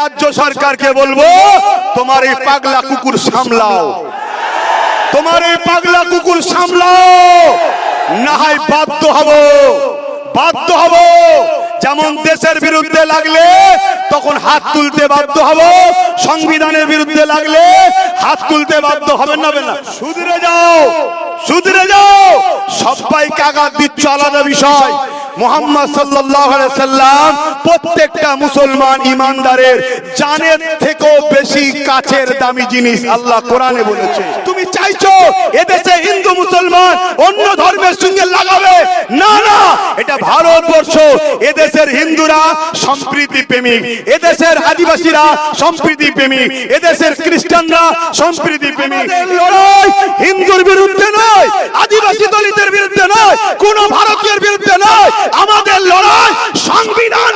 রাজ্য সরকারকে বলব, তোমার এই পাগলা কুকুর সামলাও। তোমার এই পাগলা কুকুর সামলাও। না হয় বাধ্য হব। বাধ্য হব। যেমন দেশের বিরুদ্ধে লাগলে, তখন হাত তুলতে বাধ্য হব। সংবিধানের বিরুদ্ধে লাগলে, হাত তুলতে বাধ্য হবেন না না। সুধরে যাও সুধরে যাও। সবাই কাগাত দিচ্ছ, আলাদা বিষয়। মোহাম্মদ সাল্লাম প্রত্যেকটা মুসলমান ইমানদারের জানের থেকেও বেশি কাছের দামি জিনিস আল্লাহ কোরআনে বলেছে। তুমি চাইছো এদেশে হিন্দু, মুসলমান অন্য ধর্মের সঙ্গে লাগাবে? না না। এটা ভারতবর্ষ। এদেশের হিন্দুরা সম্প্রীতি প্রেমিক। এদেশের আদিবাসীরা সম্প্রীতি প্রেমিক। এদেশের খ্রিস্টানরা সম্প্রীতি প্রেমিক। লড়াই হিন্দুর বিরুদ্ধে নয় আদিবাসী দলিতের বিরুদ্ধে নয় কোন ভারতীয়ের বিরুদ্ধে নয়। আমাদের লড়াই সংবিধান